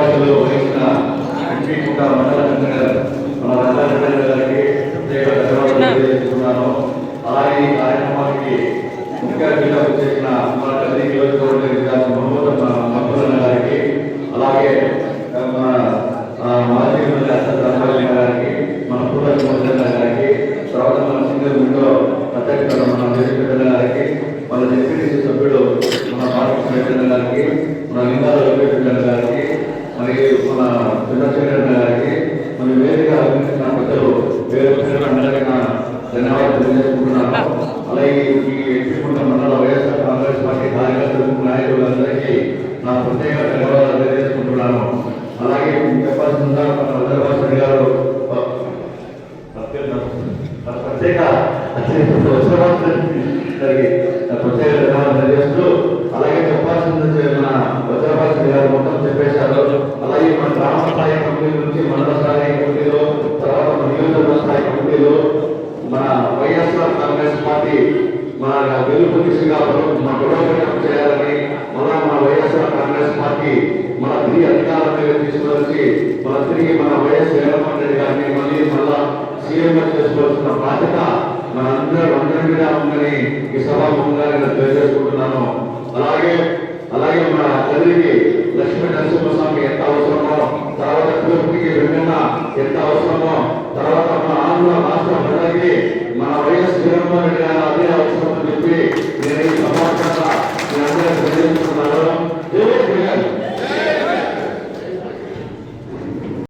సభాధ్యక్షులు వహించిన ఎంపీ మండల కన్వీనర్ మన రంగారెడ్డి గారికి ప్రత్యేక ధన్యవాదాలు తెలియజేస్తున్నాను. అలాగే ఈ కార్యక్రమానికి ఇంకా అతిథిగా చేసిన మన తల్లి నియోజకవర్గ ఇన్ఛార్జ్ మహమ్మద్ గారికి అలాగే మన మాజీ గారికి మన పూర్వ ముఖ్యమంత్రి గారికి తర్వాత మన సింగర్ విండో మన వెంకటరెడ్డి గారికి మన డిప్యూటీ సభ్యుడు మన బాలకృష్ణ గారికి మన లింగాల గారికి మన చంద్రశేఖర్ గారికి మన వేదిక అభినందించిన వేరే ధన్యవాదాలు తెలియజేసుకుంటున్నాను. అలాగే ఈ ఎంపికన్న మండల వైఎస్ఆర్ కాంగ్రెస్ పార్టీ కార్యకర్తలకు నాయకులందరికీ నా ప్రత్యేక ధన్యవాదాలు తెలియజేసుకుంటున్నాను. అలాగే చెప్పాల్సిందా మన గారు ప్రత్యేక ప్రత్యేక ధన్యవాదాలు తెలియజేస్తూ అలాగే చెప్పాల్సింది మన గారు మొత్తం చెప్పేశారు. అలాగే కాబట్టి మన వెలుపతి చేయాలని మన మన వైఎస్ఆర్ కాంగ్రెస్ పార్టీ మన తిరిగి అధికారం మీద తీసుకొచ్చి మన తిరిగి మన వైఎస్ జగన్మోహన్ రెడ్డి గారిని మళ్ళీ మళ్ళా సీఎంగా చేసుకోవాల్సిన బాధ్యత మనందరూ అందరి మీద ఉందని ఈ సభాముఖంగా నేను తెలియజేసుకుంటున్నాను. అలాగే అలాగే మన తల్లికి లక్ష్మీ నరసింహస్వామి ఎంత అవసరమో తర్వాత కూర్పుకి వెంకన్న ఎంత అవసరమో తర్వాత మన ఆంధ్ర రాష్ట్ర ప్రజలకి మన వైఎస్ జగన్ ప్రభుత్వం పెట్టాను అదే చెప్పి